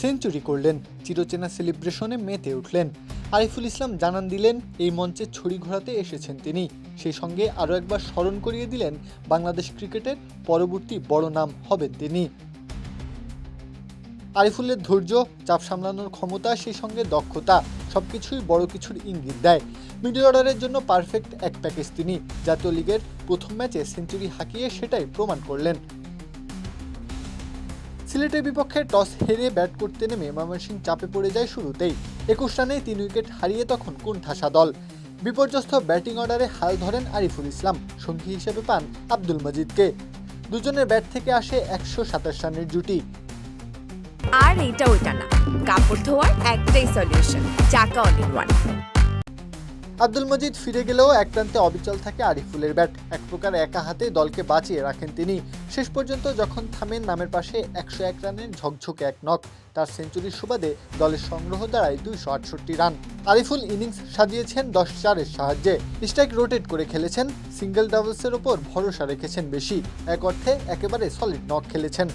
Century করলেন। চিরচেনা সেলিব্রেশনে মেতে উঠলেন। আরিফুল ইসলাম জানান দিলেন, এই মঞ্চে ছড়ি ঘোরাতে এসেছেন তিনি। সেই সঙ্গে আরও একবার স্মরণ করিয়ে দিলেন, বাংলাদেশ ক্রিকেটের পরবর্তী বড় নাম হবেন তিনি। আরিফুলের ধৈর্য, চাপ সামলানোর ক্ষমতা, সেই সঙ্গে দক্ষতা, সবকিছুই বড় কিছুর ইঙ্গিত দেয়। মিডল অর্ডারের জন্য পারফেক্ট এক প্যাকেজ তিনি। জাতীয় লিগের প্রথম ম্যাচে সেঞ্চুরি হাঁকিয়ে সেটাই প্রমাণ করলেন। সিলেটের বিপক্ষে টস হেরে ব্যাট করতে নেমে ময়মনসিংহ চাপে পড়ে যায় শুরুতেই। একুশ রানে তিন উইকেট হারিয়ে তখন কোণঠাসা দল। বিপর্যস্ত ব্যাটিং অর্ডারে হাল ধরেন আরিফুল ইসলাম, সঙ্গী হিসেবে পান আব্দুল মজিদকে। দুজনের ব্যাট থেকে আসে একশো সাতাশ রানের জুটি। আর এটা ওইটা না, কাপড় ধোয়ার একটাই সলিউশন চাকা ইন ওয়ান আব্দুল মজিদ ফিরে গেলেও এক প্রান্তে অবিচল থাকে আরিফুলের ব্যাট। এক প্রকার একা হাতে দলকে বাঁচিয়ে রাখেন তিনি। শেষ পর্যন্ত যখন থামেন নামের পাশে একশো এক রানের ঝকঝকে এক নক তার সেঞ্চুরির সুবাদে দলের সংগ্রহ দাঁড়ায় দুইশো আটষট্টি রান। আরিফুল ইনিংস সাজিয়েছেন দশ চারের সাহায্যে। স্ট্রাইক রোটেট করে খেলেছেন, সিঙ্গেল ডাবলসের ওপর ভরসা রেখেছেন বেশি। এক অর্থে একেবারে সলিড নক খেলেছেন।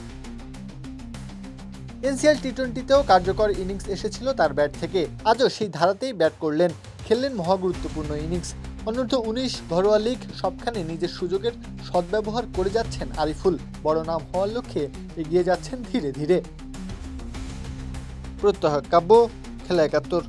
এনসিএল টি টোয়েন্টিতেও কার্যকর ইনিংস এসেছিল তার ব্যাট থেকে। আজও সেই ধারাতেই ব্যাট করলেন। খেললেন মহাগুরুত্বপূর্ণ ইনিংস। অনূর্ধ্ব উনিশ ঘরোয়া লিগ সবখানে নিজের সুযোগের সদ্ব্যবহার করে যাচ্ছেন আরিফুল। বড় নাম হওয়ার লক্ষ্যে এগিয়ে যাচ্ছেন ধীরে ধীরে। প্রত্যহ কাব্য, খেলা একাত্তর।